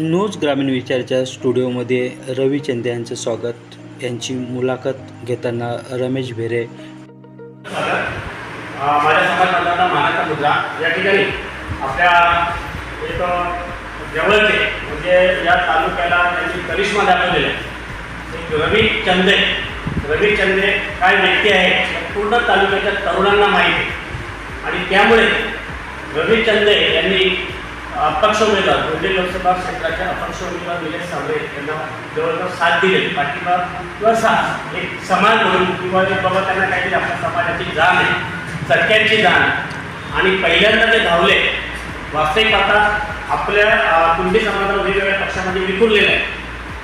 News ग्रामीण विचारच्या स्टुडिओमध्ये रवी चंदे यांचं स्वागत. यांची मुलाखत घेताना रमेश भेरे. माझ्या मानाचा मुद्दा या ठिकाणी आपल्या एक जवळचे म्हणजे या तालुक्याला त्यांची करिश्मा आहे. रवी चंदे. रवी चंदे काय व्यक्ती आहे पूर्ण तालुक्याच्या तरुणांना माहिती आणि त्यामुळे रवी चंदे यांनी अपक्ष उमेदवार गोंदिव लोकसभा क्षेत्राचे अपक्ष उमेदवार निलेश साबळे यांना जवळजवळ साथ दिले पाठिंबा किंवा साथ एक समाज म्हणून किंवा एक बाबा त्यांना काहीतरी आपल्या समाजाची जाण आहे चटक्यांची जाण आहे. आणि पहिल्यांदा ते धावले वास्तविक आता आपल्या कुंडी समाजाला वेगवेगळ्या पक्षामध्ये विखुरलेलं आहे.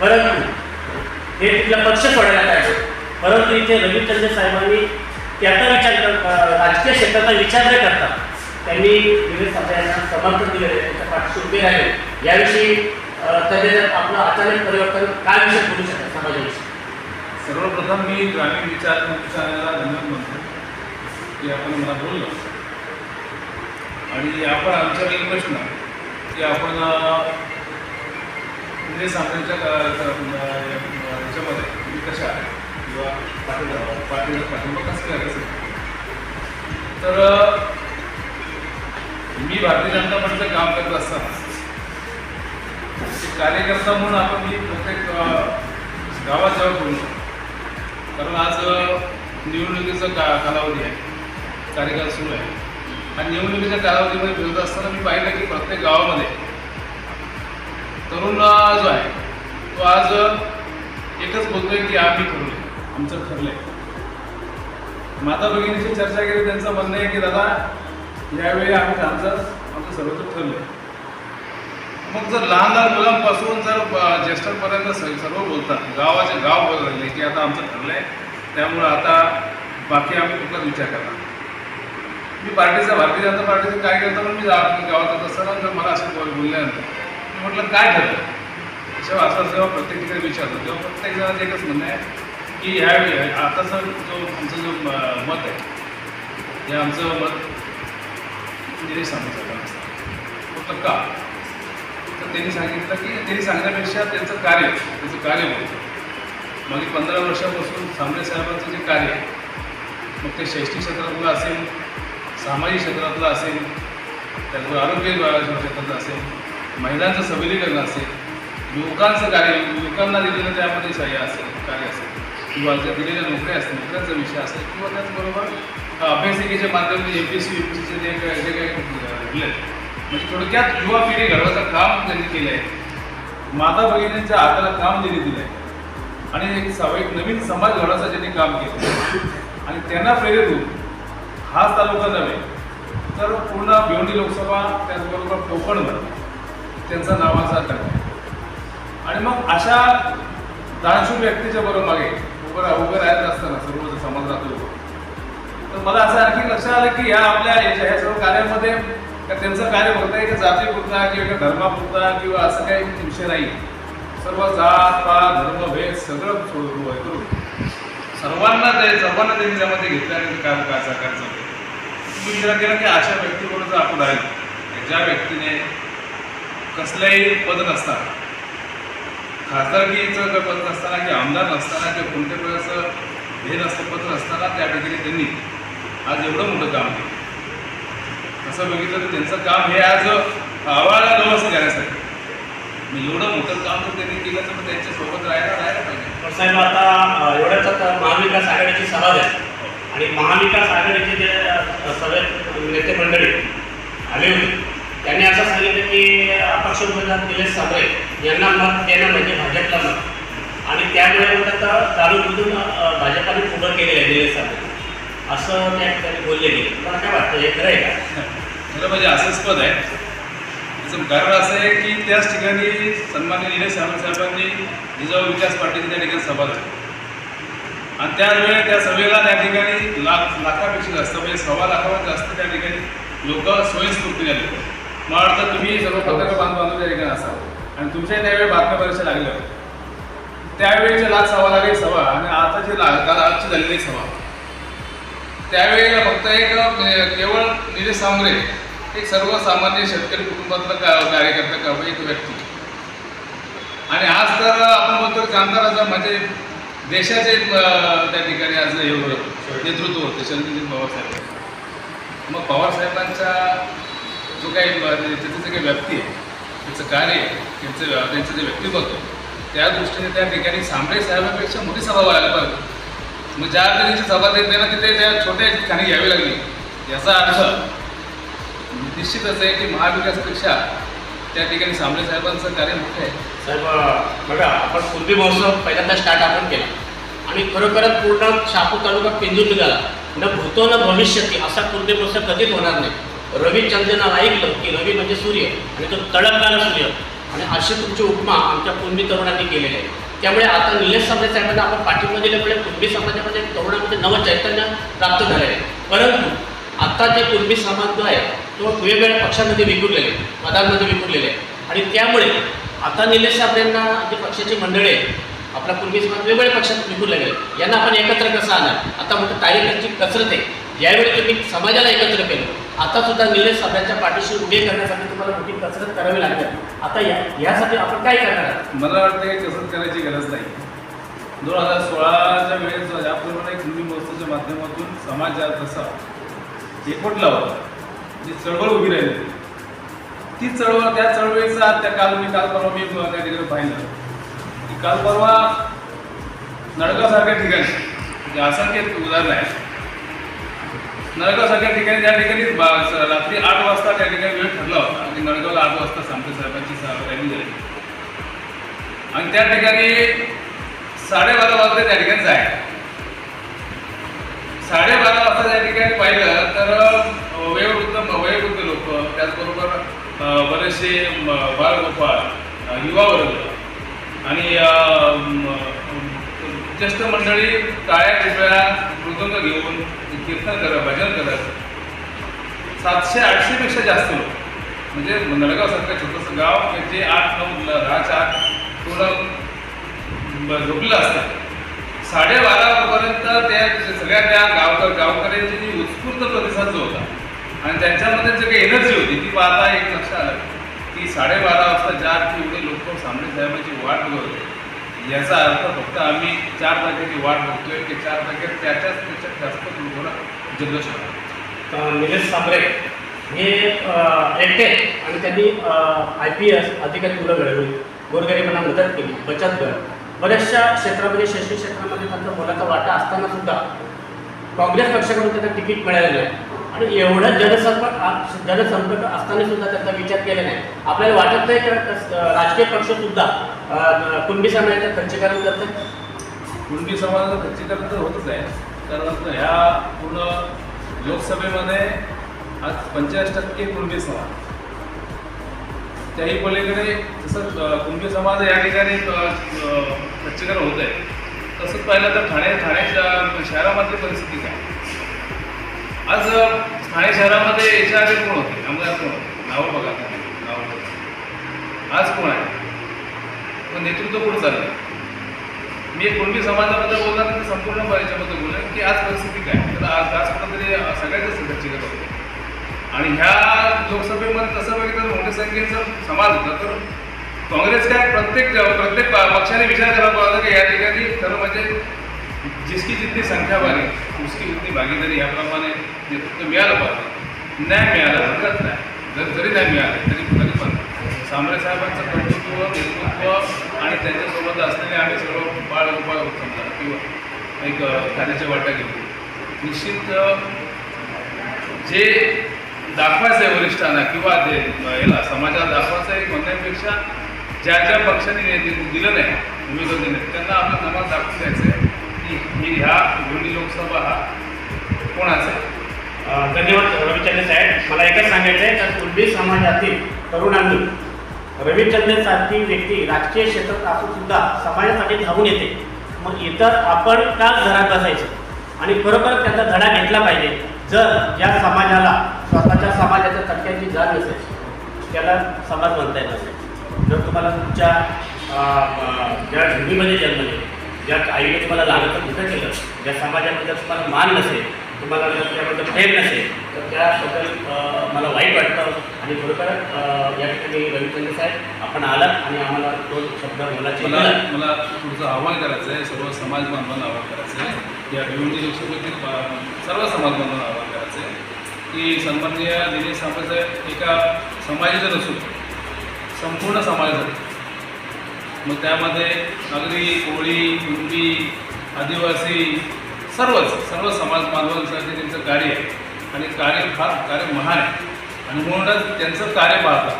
परंतु हे तिथला पक्ष सोडायला पाहिजे. परंतु इथे रविचंद्र साहेबांनी त्याचा विचार कर राजकीय क्षेत्राचा विचार न करता त्यांनी विविध साबळे समर्थन समर्थन आहे त्यांच्या पाठीशी उभे राहिले. याविषयी अं, आपलं अचानक परिवर्तन काय विषय बोलू शकतात समाजाविषयी? सर्वप्रथम मी ग्रामीण विचार मंत्रालयाला धन्यवाद म्हणतो की आपण मला बोललो. आणि आपण आमच्या एक प्रश्न की आपण म्हणजे सामन्यांच्या याच्यामध्ये तुम्ही कशा आहे किंवा पाठिंबा पाठिंबा पाठिंबा कसं काय तर मी भारतीय जनता पक्षाचं काम करत असताना कार्यकर्ता म्हणून आपण मी प्रत्येक अं, गावात जेव्हा बोलतो कारण आज निवडणुकीचा का कालावधी आहे कार्यकाळ सुरू आहे. आणि निवडणुकीच्या कालावधीमध्ये फिरत असताना मी पाहिलं की प्रत्येक गावामध्ये तरुण जो आहे तो आज एकच बोलतोय की आम्ही ठरलो आमचं ठरलंय. माता भगिनीची चर्चा केली त्यांचं म्हणणं आहे की दादा यावेळी आम्ही आमचं आमचं सर्वत्र ठरलं मग जर लहान लहान मुलांपासून जर ज्येष्ठांपर्यंत सर्व बोलतात गावाचे गाव बोल राहिले की आता आमचं ठरलं आहे त्यामुळं आता बाकी आम्ही कुठलाच विचार करणार मी पार्टीचा भारतीय जनता पार्टीचं काय करतो म्हणून मी जा- गावात जात. असताना जर मला असं बोलल्यानंतर मी म्हटलं काय ठरलं? जेव्हा असं जेव्हा प्रत्येक ठिकाणी विचारतो. तेव्हा प्रत्येक जणांचं एकच म्हणणं आहे की ह्यावेळी आताचा जो आमचं जो म- मत आहे हे आमचं मत निलेश सांगितलं म्हटलं का? तर त्यांनी सांगितलं की त्यांनी सांगण्यापेक्षा त्यांचं कार्य त्यांचं कार्य होतं. मागील पंधरा वर्षापासून सामने साहेबांचं जे कार्य आहे मग ते शैक्षणिक क्षेत्रातलं असेल सामाजिक क्षेत्रातलं असेल त्याचबरोबर आरोग्य क्षेत्रातलं असेल महिलांचं सबलीकरण असेल युवकांचं कार्य युवकांना दिलेलं त्यामध्ये सहाय्य असेल कार्य असेल किंवा दिलेल्या नोकऱ्या असतील नोकऱ्यांचा विषय असेल किंवा त्याचबरोबर अभ्यासिकेच्या माध्यमातून M P S C U P सीचे जे काही जे काही घडले म्हणजे थोडक्यात युवा पिढी घडवायचं काम त्यांनी केलं आहे माता भगिनींच्या हाताला काम त्यांनी दिलं आहे आणि एक सवय एक नवीन समाज घडवायचं त्यांनी काम केलं आणि त्यांना प्रेरित होऊन हाच तालुका नव्हे तर पूर्ण भिवंडी लोकसभा त्याचबरोबर कोकणभर त्यांचा नावाचा करणे आणि मग अशा दानशूर व्यक्तीच्या बरोबर मागे उभं उभं राहत असताना सर्व समाजात लोक तर मला असं आणखी लक्षात आलं की या आपल्या याच्या ह्या सर्व कार्यामध्ये का त्यांचं कार्य बघताय की जाती जातीपुरता किंवा एका धर्मापुरता किंवा असं काही विषय नाही. सर्व जात पात धर्म भेद सगळं सोडून करून सर्वांना ते सर्वांना त्यांच्यामध्ये घेतल्याने काम काय करायचं तुम्ही विचार केला की अशा व्यक्तीकडून जर आपण आहे ज्या व्यक्तीने कसलंही पद नसताना खासदारकीचं पद नसताना की आमदार नसताना किंवा कोणत्या प्रकारचं हे नसतं पत्र असताना त्या ठिकाणी त्यांनी आज एवढं मोठं काम आहे. असं बघितलं तर त्यांचं काम हे आज आवाळा गवस करण्यासाठी एवढं मोठं काम जर त्यांनी केलं तर मग त्यांच्यासोबत राहायला राहायला पाहिजे. पण साहेब आता एवढ्याच आता महाविकास आघाडीची सभा आहे आणि महाविकास आघाडीचे जे अ, सगळे नेते मंडळी आले होते त्यांनी असं सांगितलं की अपक्ष उमेदवार निलेश साबळे यांना मत देणं म्हणजे भाजपला मत. आणि त्यामुळे मग आता तालुक्यातून भाजपाने उभं केलेलं आहे निलेश साबळे. असं त्या ठिकाणी बोलले गेले. तुम्हाला काय वाटतं हे खरं आहे का? खरं म्हणजे असंच पद आहे. त्याचं कारण असं आहे की त्याच ठिकाणी सन्मान्य निलेश सावंत साहेबांनी जिजाऊ विकास पाटील त्या ठिकाणी सभा झाली आणि त्यावेळेला त्या सभेला त्या ठिकाणी लाख लाखापेक्षा जास्त म्हणजे सव्वा लाखावर जास्त त्या ठिकाणी लोक स्वयंस्फूर्तीने आले मला वाटतं तुम्ही सर्व पत्रकार बांधव त्या ठिकाणी असावं. आणि तुमच्या त्यावेळी बातम्या परीक्षा लागल्या होत्या. त्यावेळेच्या लाख सव्वा लागेल सभा आणि आता जे लाख आजची झालेली सभा त्यावेळेला फक्त एक म्हणजे केवळ निलेश सांगरे एक सर्वसामान्य शेतकरी कुटुंबातलं का कार्यकर्ता का एक व्यक्ती. आणि आज तर आपण बोलतो की आमदाराचं म्हणजे देशाचे त्या ठिकाणी आज हे नेतृत्व होतं शरदजी पवारसाहेब मग पवार साहेबांचा जो काही त्याचं जे काही व्यक्ती आहे त्याचं कार्य त्यांचं त्यांचं जे व्यक्तिमत्व त्या दृष्टीने त्या ठिकाणी सांबळे साहेबांपेक्षा मोठी सभा व्हायला पाहिजे. मग ज्या त्यांची सभा देत त्यांना तिथे त्या छोट्या ठिकाणी घ्यावी लागली. याचा अर्थ निश्चितच आहे की महाविकासपेक्षा त्या ठिकाणी सांबळे साहेबांचं कार्य मोठं आहे. साहेब बघा आपण कुणबी महोत्सव पहिल्यांदा स्टार्ट आपण केला. आणि खरोखरच पूर्ण शहापूर तालुका पिंजून निघाला. न भूतो न भविष्यती असा कुणबी महोत्सव कधीच होणार नाही. रवी ऐकलं की रवी म्हणजे सूर्य आणि तो तडकणारा सूर्य. आणि अशी तुमची उपमा आमच्या कुणबी तरुणांनी केलेली आहे. त्यामुळे आता निलेश सामने साहेबांना आपण पाठिंबा दिल्यामुळे कुणबी समाजामध्ये म्हणजे तरुणामध्ये नवं चैतन्य प्राप्त झालं आहे परंतु आता जे कुणबी समाज जो आहे तो वेगवेगळ्या पक्षांमध्ये विखुरलेले आहे, पदांमध्ये विखुरलेले. आहे आणि त्यामुळे आता निलेश साहेबांना जे पक्षाची मंडळी आहे आपला पूर्वी समाज वेगवेगळ्या पक्षात विखुरले गेले. यांना आपण एकत्र कसं आणणार? आता म्हणतो कार्यकर्त्याची कसरत आहे. ज्यावेळी तुम्ही समाजाला एकत्र केलं आता सुद्धा निलेश साहेबांच्या पाठीशी उभे करण्यासाठी तुम्हाला मोठी कसरत करावी लागेल आता या यासाठी आपण काय करणार आहात? मला वाटतं की कसरत करायची गरज नाही. दोन हजार सोळाच्या वेळेस ज्याप्रमाणे कृषी महोत्सवाच्या माध्यमातून समाजात जसा एकवटला होता जी चळवळ उभी राहिली होती, ती चळवळ त्या चळवळीचा त्या काल मी काल परवा मी त्या ठिकाणी पाहिलं. की काल परवा नळगावसारख्या ठिकाणी म्हणजे असंख्य उदाहरण आहे. नळगावसारख्या ठिकाणी त्या ठिकाणी रात्री आठ वाजता त्या ठिकाणी वेळ ठरला होता. आणि नळगावला आठ वाजता सांगते साहेबांची सा- रॅली झाली. आणि त्या ठिकाणी साडेबारा वाजता त्या ठिकाणी जाय. साडेबारा वाजता त्या ठिकाणी पाहिलं तर वयोवृद्ध वयोवृद्ध लोक त्याचबरोबर बरेचसे म, बाळगोपाळ युवा वर्ग आणि ज्येष्ठ मंडळी टाळ्या टिपळ्या मृदंग घेऊन कीर्तन करत भजन करत सातशे आठशे पेक्षा जास्त लोक. म्हणजे नळगावसारखं छोटंसं गाव जे आठ नऊ दहाच्या आत पूर्ण ब- झोपलेलं असतं. साडेबारापर्यंत त्या सगळ्या त्या गावकर गावकऱ्यांची जी उत्स्फूर्त प्रतिसाद जो होता आणि त्यांच्यामध्ये जी काही एनर्जी होती ती पाहता एक लक्षात आलं. की साडेबारा वाजता ज्या अर्थी एवढे लोक सामने साहेबांची वाट बघत होते. याचा अर्थ फक्त आम्ही चार तारखेची वाट बघतोय. की चार तारखेत त्याच्याच त्याच्यात जास्त लोकांना जल्लोष होता निलेश सांबरे हे एकटे आणि त्यांनी आय पी एस अधिकारी मुलं घडवली गोरगरिबांना मदत केली बचत गट. बऱ्याचशा क्षेत्रामध्ये शैक्षणिक क्षेत्रामध्ये त्यांचा मोलाचा वाटा असताना सुद्धा काँग्रेस पक्षाकडून त्यांना तिकीट मिळालेलं आहे. आणि एवढं जनसंपर्क जनसंपर्क असताना सुद्धा त्याचा विचार केला नाही. आपल्याला वाटत नाही का राजकीय पक्ष सुद्धा कुणबी समाजाचं खर्चीकरण करतात कुणबी समाजाचं खर्चीकरण तर होतच आहे. कारण ह्या पूर्ण लोकसभेमध्ये आज पंचेचाळीस टक्के कुणबी समाज. त्याही पलीकडे जसं कुणबी समाज या ठिकाणी खर्चीकरण होत आहे तसंच पाहिलं तर ठाणे ठाणे शहरामधली परिस्थिती काय? आज ठाणे शहरामध्ये याच्या आधी कोण होते? आमदार कोण होते? नावं बघा तुम्ही, नावं बघा. आज कोण आहे? पण नेतृत्व कोण चाललं मी एक कुणबी समाजाबद्दल बोलणार तर संपूर्ण याच्याबद्दल बोलणार की आज परिस्थिती काय? तर आज आज कुठंतरी सगळ्याच खर्चिकत होते. आणि ह्या लोकसभेमध्ये तसं बघितलं मोठ्या संख्येचा समाज होता. तर काँग्रेस काय प्रत्येक प्रत्येक पक्षाने विचार करावा पाहिजे की या ठिकाणी खरं म्हणजे जिसकी जितनी संख्या बने उसकी उतनी भागीदारी याप्रमाणे नेतृत्व मिळालं पाहिजे. नाही मिळालं हरकत नाही जर जरी नाही मिळालं तरी तरी पण. सांबरे साहेबांचं कर्तृत्व नेतृत्व आणि त्यांच्यासोबत असलेले आम्ही सर्व बाळ उपाय समजा किंवा एक अ, खाण्याच्या वाटा घेतली निश्चित जे दाखवायचं आहे वरिष्ठांना किंवा जे याला समाजाला दाखवायचं आहे म्हणण्यापेक्षा ज्या ज्या पक्षाने दिलं नाही उमेदवार दिले त्यांना आपलं नमाज दाखवून द्यायचं आहे की ही ह्या दोन्ही लोकसभा. हा कोणाचा? आहे धन्यवाद रविचंद्र साहेब. मला एकच सांगायचं आहे तर कुणबी समाजातील तरुणांनी रविचंद्र सारखी व्यक्ती राजकीय क्षेत्रात असून सुद्धा समाजासाठी धावून येते. मग इतर आपण का घरात बसायचं? आणि खरोखर त्याचा धडा घेतला पाहिजे. जर या समाजाला स्वतःच्या समाजाच्या तटक्याची जाण नसेल त्याला समाज म्हणता येत असेल जर तुम्हाला तुमच्या ज्या भूमीमध्ये जन्मले ज्या आईने तुम्हाला लहानपण मोठं केलं ज्या समाजामध्ये तुम्हाला मान नसेल तुम्हाला जर त्याबद्दल प्रेम नसेल तर त्याबद्दल मला वाईट वाटतं. आणि अ, या ठिकाणी रविचंद्र साहेब आपण आलात आणि आम्हाला दोन शब्द बोलायचे मला. मला पुढचं आव्हान करायचं आहे सर्व समाज बांधवांना आव्हान करायचं आहे. या भिवंडी लोकसभेतील सर्व समाज बांधवांना आव्हान करायचं आहे. की सन्माननीय दिनेश साहेब एका समाजाचं नसून संपूर्ण समाजाचं मग त्यामध्ये नागरी कोळी कुणबी आदिवासी सर्वच सर्व समाज बांधवांसाठी त्यांचं कार्य आहे. आणि कार्य फार कार्य महान आहे. आणि म्हणूनच त्यांचं कार्य पाहतात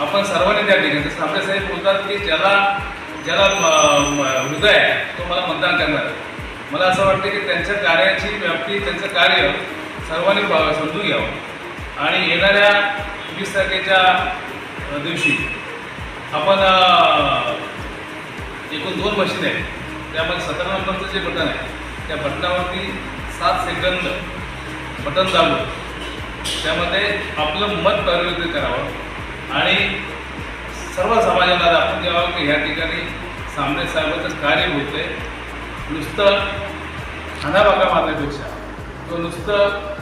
आपण सर्वांनी त्या ठिकाणी जसं आपले साहेब बोलतात की ज्याला ज्याला म- हृदय आहे तो मला मतदान करणार आहे. मला असं वाटतं की त्यांच्या कार्याची व्याप्ती त्यांचं कार्य सर्वांनी समजून घ्यावं. आणि येणाऱ्या वीस तारखेच्या दिवशी आपण एकूण दोन मशीन आहेत त्यामध्ये सतरा नंबरचं जे बटन आहे त्या बटनावरती सात सेकंद बटन दाबून त्यामध्ये आपलं मत परिवर्तित करावं आणि सर्व समाजाला दाखवून द्यावं की ह्या ठिकाणी सामने साहेबाचं कार्य होतं आहे नुसतं खानाबाका मारण्यापेक्षा तो नुसतं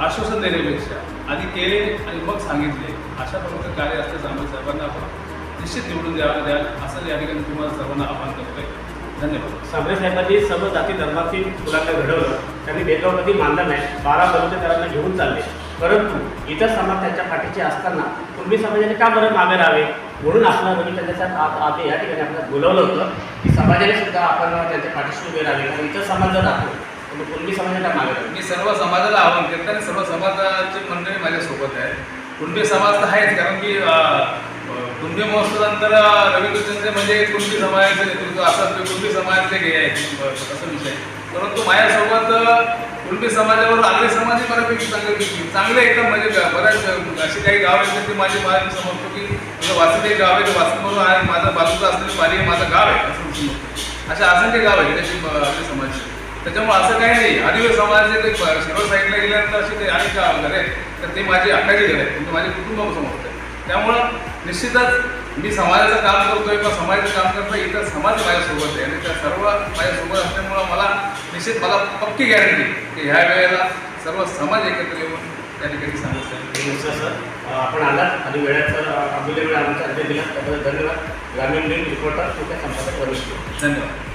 आश्वासन देण्यापेक्षा आधी केले आणि मग सांगितले अशा प्रकारचं कार्य असतं सामने साहेबांना आपण निश्चित निवडून द्यावं द्याल असं या ठिकाणी तुम्हाला सर्वांना आवाहन करतोय. धन्यवाद. साबळे साहेबांनी सर्व जाती धर्मातील मुलांना घडवलं. त्यांनी भेदभाव कधी मानला नाही. बारा बलुतेदारांना घेऊन चालले. परंतु इतर समाज त्यांच्या पाठीचे असताना कुणबी समाजाने का बरं मागे राहावे? म्हणून आपलं साहेब आप आपले या ठिकाणी आपल्याला बोलवलं होतं की समाजाने सुद्धा आपण त्यांच्या पाठीशी उभे राहावे. कारण इतर समाज जर दाखवतो तर मग कुणबी समाजाने का मागे राहावे? मी सर्व समाजाला आवाहन करतो आणि सर्व समाजाची मंडळी माझ्यासोबत आहे कुणबी समाज तर आहेच कारण की कुंभी महोत्सवानंतर रवी म्हणजे कुंभी समाजाचे नेतृत्व असं कुंभी कुणबी समाजाचे हे आहे असं विषय परंतु माझ्यासोबत कुंभी कुणबी समाजावर आगरी समाजही बऱ्यापैकी चांगले चांगले एकदम म्हणजे बऱ्याच अशी काही गाव आहेत ते माझे मला समजतो की माझं वाचन एक गाव आहे तर वाचनमधून आहे माझा बाजूचा असलेली पारी माझं गाव आहे असं मी समजतो. अशा असंख्य गाव आहे त्याची आपल्या समाजचे त्याच्यामुळे असं काही नाही. आदिवासी समाजाचे ते सर्व साईडला गेल्यानंतर असे ते अनेक गाव घर तर ते माझी अक्काची घर आहे म्हणजे माझे कुटुंब समजतं त्यामुळं निश्चितच मी समाजाचं काम करतोय किंवा समाजाचं काम करतोय इतर समाज माझ्यासोबत आहे. आणि त्या सर्व माझ्यासोबत असल्यामुळं मला निश्चित मला पक्की गॅरंटी की ह्या वेळेला सर्व समाज एकत्र येऊन त्या ठिकाणी नमस्कार सर आपण आलात आणि वेळाचं अमूल्य वेळ आमच्या दिला. त्याबद्दल धन्यवाद. ग्रामीण रिपोर्टर केला धन्यवाद.